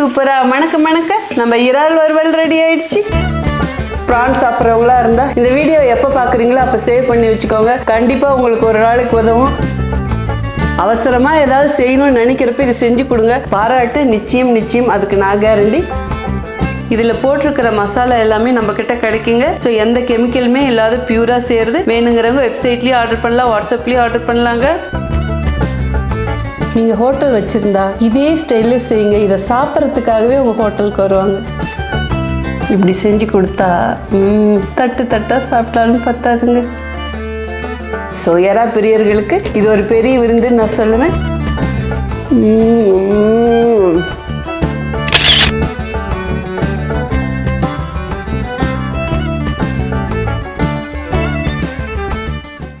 சூப்பரா. மணக்க மணக்க நம்ம இறால் வறுவல் ரெடி ஆயிடுச்சு. ப்ரான் சாப்பிட்றவங்களா இருந்தா இந்த வீடியோ எப்போ பார்க்குறீங்களோ அப்போ சேவ் பண்ணி வச்சுக்கோங்க. கண்டிப்பாக உங்களுக்கு ஒரு நாளைக்கு உதவும். அவசரமா ஏதாவது செய்யணும்னு நினைக்கிறப்ப இதை செஞ்சு கொடுங்க. பாராட்டு நிச்சயம் நிச்சயம். அதுக்கு நான் கேரண்டி இதில் போட்டிருக்கிற மசாலா எல்லாமே நம்ம கிட்ட கிடைக்குங்க. ஸோ எந்த கெமிக்கலுமே இல்லாத பியூராக செய்கிறது வேணுங்கிறவங்க வெப்சைட்லேயும் ஆர்டர் பண்ணலாம் வாட்ஸ்அப்லேயும் ஆர்டர் பண்ணலாங்க. நீங்கள் ஹோட்டல் வச்சுருந்தா இதே ஸ்டைலில் செய்யுங்க. இதை சாப்பிட்றதுக்காகவே உங்கள் ஹோட்டலுக்கு வருவாங்க. இப்படி செஞ்சு கொடுத்தா தட்டு தட்டாக சாப்பிட்டாலும் பத்தாதுங்க. ஸோ யாரா பெரியவர்களுக்கு இது ஒரு பெரிய விருந்துன்னு நான் சொல்லுவேன்.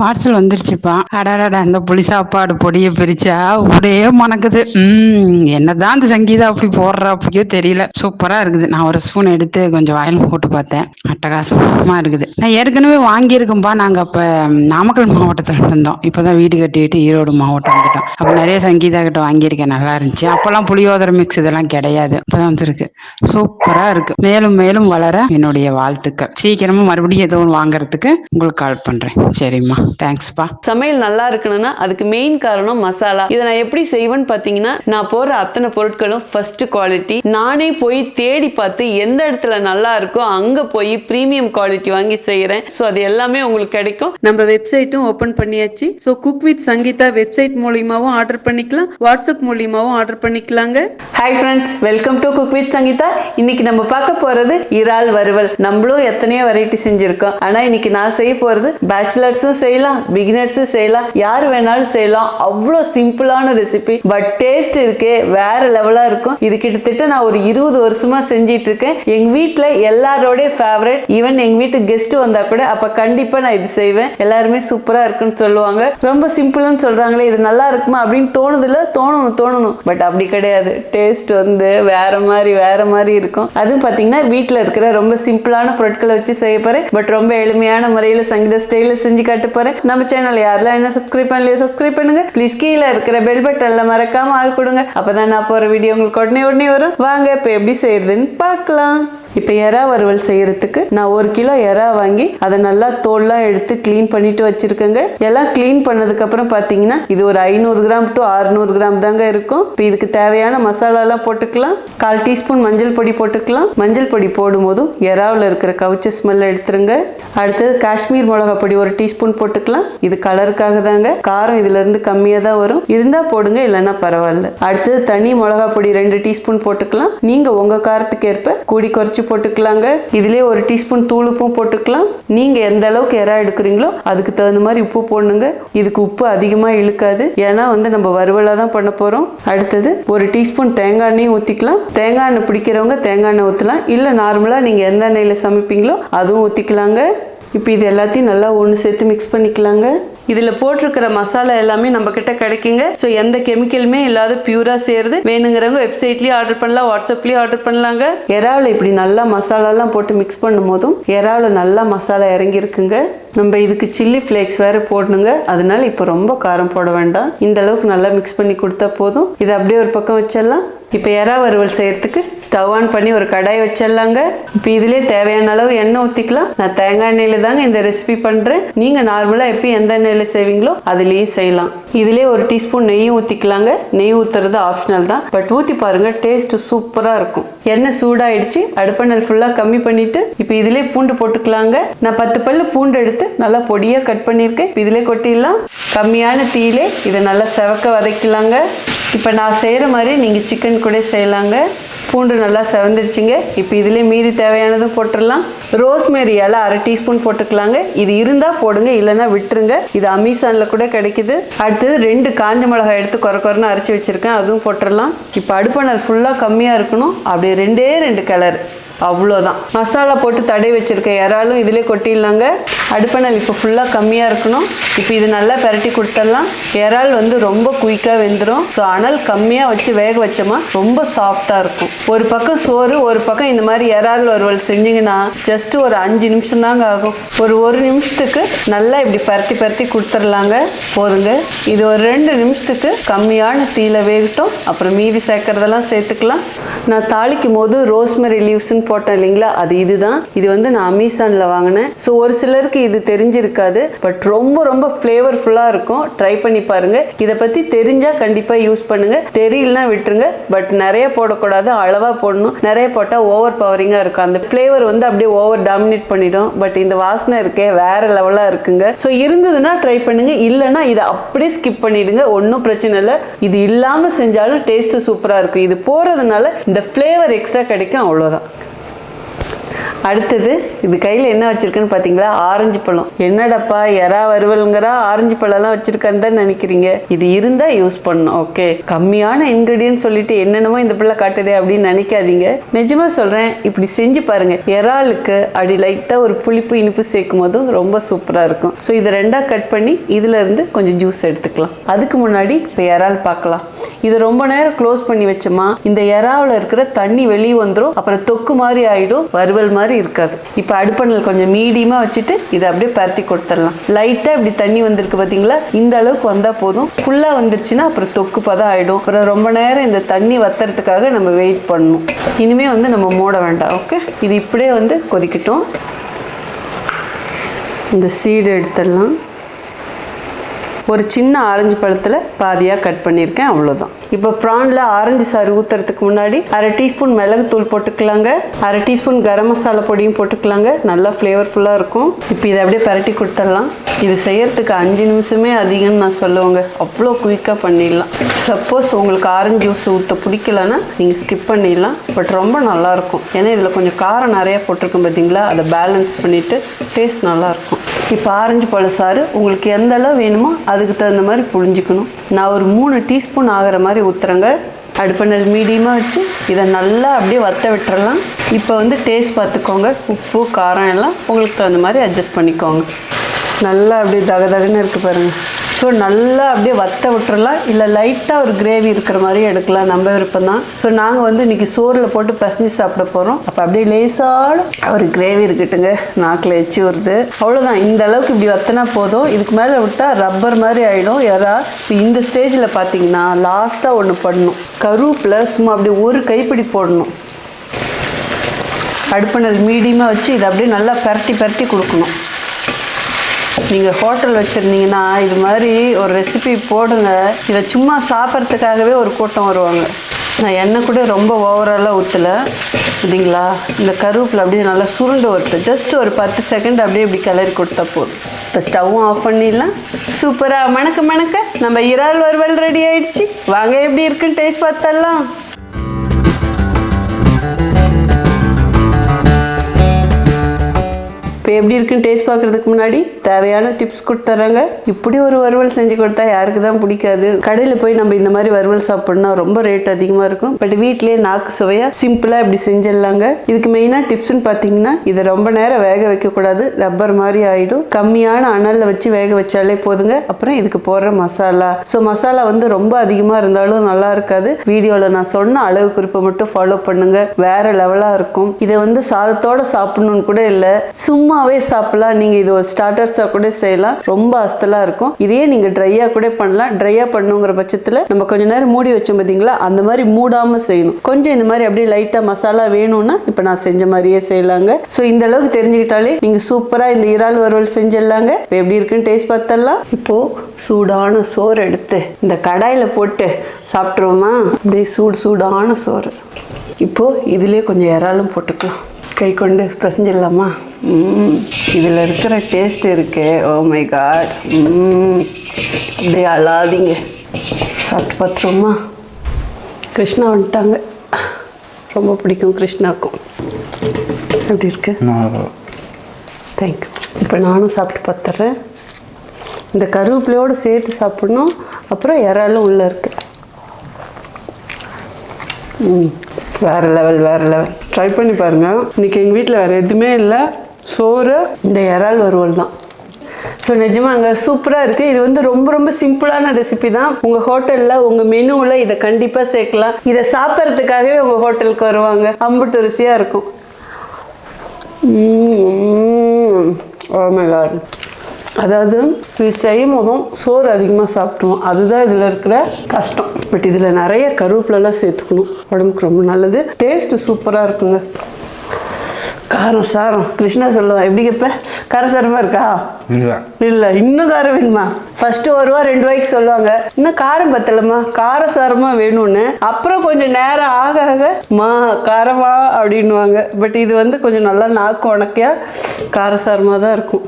பார்சல் வந்துருச்சுப்பா. அடாடாடா இந்த புளி சாப்பாடு பொடியை பிரிச்சா அப்படியே மணக்குது ம் என்னதான் இந்த சங்கீதா அப்படி போடுறா அப்படியோ தெரியல. சூப்பரா இருக்குது. நான் ஒரு ஸ்பூன் எடுத்து கொஞ்சம் வாயில் போட்டு பார்த்தேன். அட்டகாசமா இருக்குது. நான் ஏற்கனவே வாங்கியிருக்கேன்ப்பா நாங்க அப்ப நாமக்கல் மாவட்டத்துல இருந்தோம். இப்பதான் வீடு கட்டிட்டு ஈரோடு மாவட்டம் வந்துட்டோம். அப்ப நிறைய சங்கீதா கிட்ட வாங்கியிருக்கேன். நல்லா இருந்துச்சு. அப்பெல்லாம் புளியோதரை மிக்ஸ் இதெல்லாம் கிடையாது. இப்பதான் வந்துருக்கு. சூப்பரா இருக்கு. மேலும் மேலும் வளர என்னுடைய வாழ்த்துக்கள். சீக்கிரமா மறுபடியும் ஒன்று வாங்குறதுக்கு உங்களுக்கு கால் பண்றேன். சரிம்மா. தேங்க்ஸ்ப்பா சமையல் நல்லா இருக்கணும்னா அதுக்கு மெயின் காரணம் மசாலா. இதை நான் எப்படி செய்வேன்னு பார்த்தீங்கன்னா நான் போடுற அத்தனை பொருட்களும் ஃபர்ஸ்ட் குவாலிட்டி நானே போய் தேடி பார்த்து எந்த இடத்துல நல்லா இருக்கோ அங்கே போய் ப்ரீமியம் குவாலிட்டி வாங்கி செய்கிறேன் ஸோ அது எல்லாமே உங்களுக்கு கிடைக்கும். நம்ம வெப்சைட்டும் ஓப்பன் பண்ணியாச்சு. So cook with Sangeetha website மூலியமாவும் order பண்ணிக்கலாம். வாட்ஸ்அப் மூலியமாவும் ஆர்டர் பண்ணிக்கலாங்க. Hi friends welcome to cook with Sangeetha இன்னைக்கு நம்ம பார்க்க போறது இறால் வறுவல். நம்மளும் எத்தனையோ வெரைட்டி செஞ்சிருக்கோம். ஆனா இன்னைக்கு நான் செய்ய போறது பேச்சுலர்ஸும் செய்யலாம் பிகினர்ஸும் செய்யலாம் யார் வேணாலும் செய்யலாம். அவ்வளோ சிம்பிளான ரெசிபி பட் டேஸ்ட் இருக்கே வேற லெவலாக இருக்கும். இது கிட்டத்தட்ட நான் ஒரு இருபது வருஷமா செஞ்சிட்டு இருக்கேன் எங்க வீட்டில் எல்லாரோடைய ஃபேவரட் ஈவன் எங்க வீட்டுக்கு கெஸ்ட் வந்தா கூட அப்ப கண்டிப்பா நான் இது செய்வேன். எல்லாருமே சூப்பரா இருக்குன்னு சொல்லுவாங்க. ரொம்ப சிம்பிள்னு சொல்றாங்களே இது நல்லா இருக்குமா அப்படின்னு தோணுதுல தோணணும் தோணணும். பட் அப்படி கிடையாது. டேஸ்ட் வந்து வேற மாதிரி வேற மாதிரி இருக்கும். அதுவும் பாத்தீங்கன்னா வீட்டில் இருக்கிற ரொம்ப சிம்பிளான பொருட்களை வச்சு செய்ய போறேன். பட் ரொம்ப எளிமையான முறையில் சங்கீத ஸ்டைல செஞ்சு காட்ட போகிறேன் நம்ம சேனல் யாரெல்லாம் என்ன சப்ஸ்கிரைப் பண்ணலையோ சப்ஸ்கிரைப் பண்ணுங்க. ப்ளீஸ் கீழே இருக்கிற பெல் பட்டனில் மறக்காம ஆள் கொடுங்க. அப்பதான் நான் போற வீடியோ உங்களுக்கு உடனே உடனே வரும். வாங்க இப்போ எப்படி செய்யறதுன்னு பார்க்கலாம். இப்போ எறா வறுவல் செய்கிறதுக்கு நான் ஒரு கிலோ எறா வாங்கி அதை நல்லா தோல்லாம் எடுத்து க்ளீன் பண்ணிட்டு வச்சுருக்கேங்க. எல்லாம் க்ளீன் பண்ணதுக்கப்புறம் பார்த்தீங்கன்னா இது ஒரு ஐநூறு கிராம் டு 600 கிராம் தாங்க இருக்கும். இப்போ இதுக்கு தேவையான மசாலாலாம் போட்டுக்கலாம். கால் டீஸ்பூன் மஞ்சள் பொடி போட்டுக்கலாம். மஞ்சள் பொடி போடும்போதும் எறாவில் இருக்கிற கவுச்சு ஸ்மெல்ல எடுத்துருங்க. அடுத்தது காஷ்மீர் மிளகா பொடி ஒரு டீஸ்பூன் போட்டுக்கலாம். இது கலருக்காக தாங்க. காரம் இதுலேருந்து கம்மியாக தான் வரும். இருந்தால் போடுங்க இல்லைன்னா பரவாயில்ல. அடுத்தது தனி மிளகா பொடி ரெண்டு டீஸ்பூன் போட்டுக்கலாம். நீங்கள் உங்கள் காரத்துக்கு ஏற்ப கூடி குறைச்சி போட்டுக்கலாங்க. இதுலேயே ஒரு டீஸ்பூன் தூள் உப்பும் போட்டுக்கலாம். நீங்கள் எந்த அளவுக்கு எறா எடுக்கிறீங்களோ அதுக்கு தகுந்த மாதிரி உப்பு போடணுங்க. இதுக்கு உப்பு அதிகமாக இழுக்காது. ஏன்னா வந்து நம்ம வறுவலாக தான் பண்ண போகிறோம் அடுத்தது ஒரு டீஸ்பூன் தேங்காய் எண்ணெயும் ஊற்றிக்கலாம் தேங்காய் எண்ணெய் பிடிக்கிறவங்க தேங்காய் எண்ணெய் ஊற்றலாம் இல்லை நார்மலாக நீங்கள் எந்த எண்ணெயில் சமைப்பீங்களோ அதுவும் ஊற்றிக்கலாங்க இப்போ இது எல்லாத்தையும் நல்லா ஒன்று சேர்த்து மிக்ஸ் பண்ணிக்கலாங்க. இதில் போட்டிருக்கிற மசாலா எல்லாமே நம்ம கிட்ட கிடைக்குங்க. ஸோ எந்த கெமிக்கலுமே இல்லாத பியூரா சேருது. வேணுங்கிறவங்க வெப்சைட்லயும் ஆர்டர் பண்ணலாம் வாட்ஸ்அப்லேயும் ஆர்டர் பண்ணலாங்க. எறாவில் இப்படி நல்லா மசாலாலாம் போட்டு மிக்ஸ் பண்ணும் போதும் எறாவில் நல்லா மசாலா இறங்கி இருக்குங்க நம்ம இதுக்கு சில்லி ஃப்ளேக்ஸ் வேற போடணுங்க. அதனால இப்போ ரொம்ப காரம் போட வேண்டாம். இந்த அளவுக்கு நல்லா மிக்ஸ் பண்ணி கொடுத்தா போதும். இதை அப்படியே ஒரு பக்கம் வச்சிடலாம். இப்போ எறா வறுவல் செய்கிறதுக்கு ஸ்டவ் ஆன் பண்ணி ஒரு கடாய் வச்சிடலாங்க. இப்போ இதுலேயே தேவையான அளவு எண்ணெய் ஊற்றிக்கலாம் நான் தேங்காய் எண்ணெயில் தாங்க இந்த ரெசிபி பண்ணுறேன் நீங்கள் நார்மலாக எப்போ எந்த எண்ணெயில் செய்வீங்களோ அதுலேயும் செய்யலாம். இதுலேயே ஒரு டீஸ்பூன் நெய்யும் ஊற்றிக்கலாங்க நெய் ஊற்றுறது ஆப்ஷனல் தான். பட் ஊற்றி பாருங்கள் டேஸ்ட்டு சூப்பராக இருக்கும். எண்ணெய் சூடாயிடுச்சு. அடுப்பணல் ஃபுல்லாக கம்மி பண்ணிவிட்டு இப்போ இதிலே பூண்டு போட்டுக்கலாங்க. நான் பத்து பல்லு பூண்டு எடுத்து நல்லா பொடியாக கட் பண்ணியிருக்கேன். இப்போ இதிலே கொட்டிடலாம். கம்மியான தீயிலே இதை நல்லா செவக்க வதக்கலாங்க இப்போ நான் செய்கிற மாதிரி நீங்கள் சிக்கன் கூட செய்யலாங்க. பூண்டு நல்லா செவந்துருச்சுங்க. இப்போ இதிலே மீதி தேவையானதும் போட்டுடலாம் ரோஸ்மேரி இலை அரை டீஸ்பூன் போட்டுக்கலாங்க. இது இருந்தால் போடுங்க இல்லைன்னா விட்டுருங்க. இது அமேசானில் கூட கிடைக்குது. அடுத்தது ரெண்டு காஞ்ச மிளகாய் எடுத்து குறை குறைன்னு அரைச்சி வச்சுருக்கேன். அதுவும் போட்டுடலாம் இப்போ அடுப்பணல் ஃபுல்லாக கம்மியாக இருக்கணும். அப்படி ரெண்டே ரெண்டு கலர் அவ்வளோதான். மசாலா போட்டு தடை வச்சுருக்க இறாலும் இதிலே கொட்டிடலாங்க. அடுப்பணல் இப்போ ஃபுல்லாக கம்மியாக இருக்கணும். இப்போ இது நல்லா பரட்டி கொடுத்துடலாம். இறால் வந்து ரொம்ப குயிக்காக வெந்துடும் ஸோ அனல் கம்மியாக வச்சு வேக வச்சோமா ரொம்ப சாஃப்டாக இருக்கும். ஒரு பக்கம் சோறு ஒரு பக்கம் இந்த மாதிரி இறால் வறுவல் செஞ்சிங்கன்னா ஜஸ்ட்டு ஒரு அஞ்சு நிமிஷம் தாங்க ஆகும். ஒரு ஒரு நிமிஷத்துக்கு நல்லா இப்படி பரட்டி பரட்டி கொடுத்துடலாங்க. போதுங்க. இது ஒரு ரெண்டு நிமிஷத்துக்கு கம்மியான தீயில வேகட்டும். அப்புறம் மீதி சேர்க்குறதெல்லாம் சேர்த்துக்கலாம். நான் தாளிக்கும் போது ரோஸ்மெரி லீவ்ஸ்ன்னு போட்டேன் இல்லைங்களா? அது இதுதான். இது வந்து நான் அமேசானில் வாங்கினேன். ஸோ ஒரு சிலருக்கு இது தெரிஞ்சிருக்காது பட் ரொம்ப ரொம்ப ஃப்ளேவர்ஃபுல்லாக இருக்கும். ட்ரை பண்ணி பாருங்கள் இதை பற்றி தெரிஞ்சால் கண்டிப்பாக யூஸ் பண்ணுங்கள் தெரியலனா விட்டுருங்க. பட் நிறைய போடக்கூடாது அளவாக போடணும். நிறைய போட்டால் ஓவர் பவரிங்காக இருக்கும். அந்த ஃப்ளேவர் வந்து அப்படியே ஓவர் டாமினேட் பண்ணிடும். பட் இந்த வாசனை இருக்கே வேற லெவலாக இருக்குங்க. ஸோ இருந்ததுன்னா ட்ரை பண்ணுங்க. இல்லைன்னா இதை அப்படியே ஸ்கிப் பண்ணிடுங்க. ஒன்றும் பிரச்சனை இல்லை. இது இல்லாமல் செஞ்சாலும் டேஸ்ட்டு சூப்பராக இருக்கும். இது போகிறதுனால இந்த ஃப்ளேவர் எக்ஸ்ட்ரா கிடைக்கும் அவ்வளோதான் அடுத்தது இது கையில் என்ன வச்சிருக்குன்னு பார்த்தீங்களா ஆரஞ்சு பழம். என்னடப்பா எறா வறுவலுங்கிறா ஆரஞ்சு பழம்லாம் வச்சிருக்கான்னு தான் நினைக்கிறீங்க. இது இருந்தால் யூஸ் பண்ணணும் ஓகே கம்மியான இன்க்ரீடியன்ட் சொல்லிட்டு என்னென்னமோ இந்த பிள்ளை காட்டுதே அப்படின்னு நினைக்காதீங்க. நிஜமாக சொல்கிறேன் இப்படி செஞ்சு பாருங்க. இறாலுக்கு அப்படி லைட்டாக ஒரு புளிப்பு இனிப்பு சேர்க்கும் போதும் ரொம்ப சூப்பராக இருக்கும். ஸோ இதை ரெண்டாக கட் பண்ணி இதுல இருந்து கொஞ்சம் ஜூஸ் எடுத்துக்கலாம். அதுக்கு முன்னாடி இப்போ இறால் பார்க்கலாம். இதை ரொம்ப நேரம் க்ளோஸ் பண்ணி வச்சோமா இந்த இறாவில் இருக்கிற தண்ணி வெளியே வந்துடும் அப்புறம் தொக்கு மாதிரி ஆயிடும் வறுவல் மாதிரி இருக்காது. இப்போ அடுப்பணல் கொஞ்சம் மீடியமாக வச்சுட்டு இதை அப்படியே பரட்டி கொடுத்துடலாம். லைட்டாக இப்படி தண்ணி வந்திருக்கு பார்த்தீங்களா இந்த அளவுக்கு வந்தால் போதும். ஃபுல்லாக வந்துருச்சுன்னா அப்புறம் தொக்கு பதம் ஆகிடும் அப்புறம் ரொம்ப நேரம் இந்த தண்ணி வத்துறதுக்காக நம்ம வெயிட் பண்ணணும். இனிமேல் வந்து நம்ம மூட வேண்டாம் ஓகே இது இப்படியே வந்து கொதிக்கட்டும். இந்த சீடு எடுத்துடலாம். ஒரு சின்ன ஆரஞ்சு பழத்தில் பாதியாக கட் பண்ணியிருக்கேன் அவ்வளோதான் இப்போ ப்ரானில் ஆரஞ்சு சாறு ஊற்றுறதுக்கு முன்னாடி அரை டீஸ்பூன் மிளகுத்தூள் போட்டுக்கலாங்க. அரை டீஸ்பூன் கரம் மசாலா பொடியும் போட்டுக்கலாங்க. நல்லா ஃப்ளேவர்ஃபுல்லாக இருக்கும். இப்போ இதை அப்படியே பரட்டி கொடுத்துடலாம். இது செய்யறதுக்கு அஞ்சு நிமிஷமே அதிகம்னு நான் சொல்லுவேங்க. அவ்வளோ குயிக்காக பண்ணிடலாம். சப்போஸ் உங்களுக்கு ஆரஞ்சு ஜூஸ் ஊற்ற பிடிக்கலன்னா நீங்கள் ஸ்கிப் பண்ணிடலாம். பட் ரொம்ப நல்லாயிருக்கும் ஏன்னா இதில் கொஞ்சம் காரம் நிறையா போட்டிருக்கோம் பார்த்தீங்களா அதை பேலன்ஸ் பண்ணிவிட்டு டேஸ்ட் நல்லாயிருக்கும் இப்போ ஆரஞ்சு பழசாறு உங்களுக்கு எந்த அளவு வேணுமோ அதுக்கு தகுந்த மாதிரி புழிஞ்சிக்கணும். நான் ஒரு மூணு டீஸ்பூன் ஆகிற மாதிரி ஊற்றுறேங்க அடுப்பணல் மீடியமாக வச்சு இதை நல்லா அப்படியே வத்த விட்டுறலாம். இப்போ வந்து டேஸ்ட் பார்த்துக்கோங்க. உப்பு காரம் எல்லாம் உங்களுக்கு தகுந்த மாதிரி அட்ஜஸ்ட் பண்ணிக்கோங்க. நல்லா அப்படியே தக தகன்னு இருக்குது பாருங்கள் ஸோ நல்லா அப்படியே வத்த விட்டுறலாம். இல்லை லைட்டாக ஒரு கிரேவி இருக்கிற மாதிரி எடுக்கலாம். நம்ம விருப்பம் தான் ஸோ நாங்கள் வந்து இன்றைக்கி சோறில் போட்டு பசஞ்சு சாப்பிட போகிறோம் அப்போ அப்படியே லேசான ஒரு கிரேவி இருக்கட்டுங்க. நாக்கில் எச்சி வருது அவ்வளோதான் இந்த அளவுக்கு இப்படி வத்தினா போதும். இதுக்கு மேலே விட்டால் ரப்பர் மாதிரி ஆகிடும் யாரா இப்போ இந்த ஸ்டேஜில் பார்த்தீங்கன்னா லாஸ்ட்டாக ஒன்று பண்ணணும். கருவேப்பில் சும்மா அப்படியே ஒரு கைப்பிடி போடணும். அடுப்பினல் மீடியமாக வச்சு இதை அப்படியே நல்லா பரட்டி பரட்டி கொடுக்கணும். நீங்கள் ஹோட்டல் வச்சுருந்தீங்கன்னா இது மாதிரி ஒரு ரெசிபி போடுங்க. இதை சும்மா சாப்பிட்றதுக்காகவே ஒரு கூட்டம் வருவாங்க. நான் எண்ணெய் கூட ரொம்ப ஓவராலாக ஊற்றலை இல்லைங்களா இந்த கருவேப்பில் அப்படியே நல்லா சுருண்டு வருது. ஜஸ்ட் ஒரு பத்து செகண்ட் அப்படியே இப்படி கிளறி கொடுத்தா போதும். இப்போ ஸ்டவ்வும் ஆஃப் பண்ணிடலாம். சூப்பராக மணக்க மணக்க நம்ம இறால் வறுவல் ரெடி ஆயிடுச்சு. வாங்க எப்படி இருக்குன்னு டேஸ்ட் பார்த்தலாம் இப்போ எப்படி இருக்குன்னு டேஸ்ட் பார்க்கறதுக்கு முன்னாடி தேவையான டிப்ஸ் கொடுத்துட்றாங்க இப்படி ஒரு வறுவல் செஞ்சு கொடுத்தா யாருக்கு தான் பிடிக்காது. கடையில் போய் நம்ம இந்த மாதிரி வறுவல் சாப்பிட்னா ரொம்ப ரேட் அதிகமாக இருக்கும். பட் வீட்டிலே நாக்கு சுவையாக சிம்பிளாக இப்படி செஞ்சிடலாங்க. இதுக்கு மெயினாக டிப்ஸ்னு பார்த்தீங்கன்னா இதை ரொம்ப நேரம் வேக வைக்கக்கூடாது. ரப்பர் மாதிரி ஆகிடும் கம்மியான அனலில் வச்சு வேக வச்சாலே போதுங்க. அப்புறம் இதுக்கு போடுற மசாலா. ஸோ மசாலா வந்து ரொம்ப அதிகமாக இருந்தாலும் நல்லா இருக்காது. வீடியோவில் நான் சொன்ன அளவு குறிப்பை மட்டும் ஃபாலோ பண்ணுங்க. வேற லெவலாக இருக்கும். இதை வந்து சாதத்தோட சாப்பிடணும்னு கூட இல்லை. சும்மா சும்மாவே சாப்பிடலாம். நீங்கள் இது ஒரு ஸ்டார்டர்ஸாக கூட செய்யலாம். ரொம்ப அஸ்தலாக இருக்கும். இதையே நீங்கள் ட்ரையாக கூட பண்ணலாம். ட்ரையாக பண்ணுங்கிற பட்சத்தில் நம்ம கொஞ்ச நேரம் மூடி வச்சோம் பார்த்தீங்களா அந்த மாதிரி மூடாமல் செய்யணும். கொஞ்சம் இந்த மாதிரி அப்படியே லைட்டாக மசாலா வேணும்னா இப்போ நான் செஞ்ச மாதிரியே செய்யலாங்க. ஸோ இந்த அளவுக்கு தெரிஞ்சுக்கிட்டாலே நீங்கள் சூப்பராக இந்த இறால் வறுவல் செஞ்சிடலாங்க. இப்போ எப்படி இருக்குன்னு டேஸ்ட் பார்த்தலாம் இப்போது சூடான சோறு எடுத்து இந்த கடாயில் போட்டு சாப்பிட்ருவோமா அப்படியே சூடு சூடான சோறு. இப்போது இதிலே கொஞ்சம் இறாலும் போட்டுக்கலாம். கை கொண்டு பிசைஞ்சிடலாமா? இதில் இருக்கிற டேஸ்ட் இருக்கே. ஓ மை காட் அப்படியே அழாதீங்க. சாப்பிட்டு பார்த்துருவோமா? கிருஷ்ணா வந்துட்டாங்க. ரொம்ப பிடிக்கும் கிருஷ்ணாக்கும். எப்படி இருக்கு? தேங்க்யூ இப்போ நானும் சாப்பிட்டு பார்த்துட்றேன் இந்த கருவேப்பிலையோடு சேர்த்து சாப்பிடணும். அப்புறம் இறாலும் உள்ளே இருக்கு. ம் வேறு லெவல் வேறு லெவல் ட்ரை பண்ணி பாருங்கள் இன்னைக்கு எங்கள் வீட்டில் வேறு எதுவுமே இல்லை. சோறு. இந்த இறால் வறுவல் தான். ஸோ நிஜமாக அங்கே சூப்பராக இருக்குது இது வந்து ரொம்ப ரொம்ப சிம்பிளான ரெசிபி தான். உங்கள் ஹோட்டலில் உங்கள் மெனுவில் இதை கண்டிப்பாக சேர்க்கலாம். இதை சாப்பிட்றதுக்காகவே உங்கள் ஹோட்டலுக்கு வருவாங்க. அம்புட்டு ருசியாக இருக்கும். Oh அதாவது இது செய்யும் போதும் சோறு அதிகமாக சாப்பிடுவோம் அதுதான் இதில் இருக்கிற கஷ்டம். பட் இதில் நிறைய கருவேப்பிலெல்லாம் சேர்த்துக்கணும். உடம்புக்கு ரொம்ப நல்லது. டேஸ்ட்டு சூப்பராக இருக்குங்க. காரம் சாரம். கிருஷ்ணா சொல்லுவான் எப்படி கேட்ப காரசாரமாக இருக்கா? இல்லை இன்னும் காரம் வேணுமா? ஃபர்ஸ்ட் ஒரு ரூபா ரெண்டு ரூபாய்க்கு சொல்லுவாங்க. இன்னும் காரம் பத்தலம்மா. காரசாரமா வேணும்னு. அப்புறம் கொஞ்சம் நேரம் ஆக ஆக மா காரமா அப்படின்னுவாங்க. பட் இது வந்து கொஞ்சம் நல்லா நாக்கு உனக்கையா காரசாரமாக தான் இருக்கும்.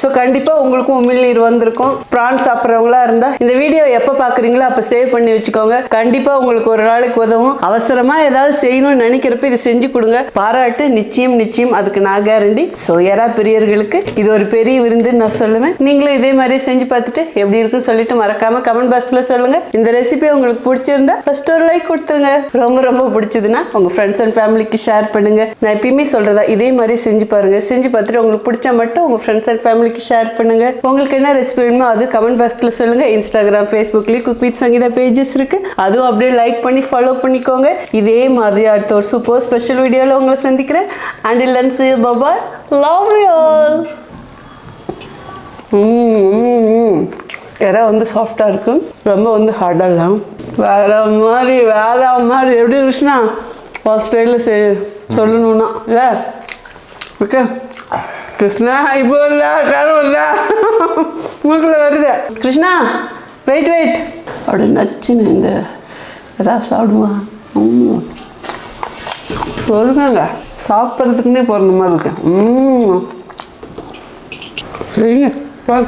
ஸோ கண்டிப்பாக உங்களுக்கும் உமிழ்நீர் வந்திருக்கும். ப்ரான் சாப்பிட்றவங்களா இருந்தால் இந்த வீடியோ எப்போ பார்க்குறீங்களோ அப்போ சேவ் பண்ணி வச்சுக்கோங்க. கண்டிப்பாக உங்களுக்கு ஒரு நாளைக்கு உதவும். அவசரமாக ஏதாவது செய்யணும்னு நினைக்கிறப்ப இதை செஞ்சு கொடுங்க. பாராட்டு நிச்சயம் நிச்சயம். அதுக்கு நான் கேரண்டி ஸோ யாரா பெரியவர்களுக்கு இது ஒரு பெரிய விருந்துன்னு நான் சொல்லுவேன். நீங்களும் இதே மாதிரி செஞ்சு பார்த்துட்டு எப்படி இருக்குன்னு சொல்லிட்டு மறக்காமல் கமெண்ட் பாக்ஸில் சொல்லுங்கள் இந்த ரெசிபி உங்களுக்கு பிடிச்சிருந்தா ஃபர்ஸ்ட் ஒரு லைக் கொடுத்துருங்க. ரொம்ப ரொம்ப பிடிச்சதுன்னா உங்கள் ஃப்ரெண்ட்ஸ் அண்ட் ஃபேமிலிக்கு ஷேர் பண்ணுங்கள் நான் எப்பயுமே சொல்கிறதா இதே மாதிரி செஞ்சு பாருங்க. செஞ்சு பார்த்துட்டு உங்களுக்கு பிடிச்சா மட்டும் உங்கள் ஃப்ரெண்ட்ஸ் அண்ட் ஃபேமிலி ஃபேமிலிக்கு ஷேர் பண்ணுங்க. உங்களுக்கு என்ன ரெசிபி வேணுமோ அது கமெண்ட் பாக்ஸில் சொல்லுங்க. இன்ஸ்டாகிராம் ஃபேஸ்புக்லேயும் குக் வித் சங்கீதா பேஜஸ் இருக்கு. அதுவும் அப்படியே லைக் பண்ணி ஃபாலோ பண்ணிக்கோங்க. இதே மாதிரி அடுத்த ஒரு சூப்பர் ஸ்பெஷல் வீடியோவில் உங்களை சந்திக்கிறேன். அண்ட் இல்லன்ஸ் பாபா லவ் யூ ஆல் இறை வந்து சாஃப்டாக இருக்கும் ரொம்ப வந்து ஹார்டாக இல்லை. வேற மாதிரி வேற மாதிரி. எப்படி இருந்துச்சுன்னா ஃபஸ்ட் ஸ்டைலில் செய் சொல்லணும்னா. இல்லை ஓகே. கிருஷ்ணா இப்போ இல்லை காரம் இல்லை மூக்கில் வருது. கிருஷ்ணா வெயிட் வெயிட் அப்படி நச்சுன்னு இந்த ஏதாவது சாப்பிடுவான் ம் சொல்லுங்க. சாப்பிட்றதுக்குன்னே பிறந்த மாதிரி இருக்கேன் ம் சரிங்க பாரு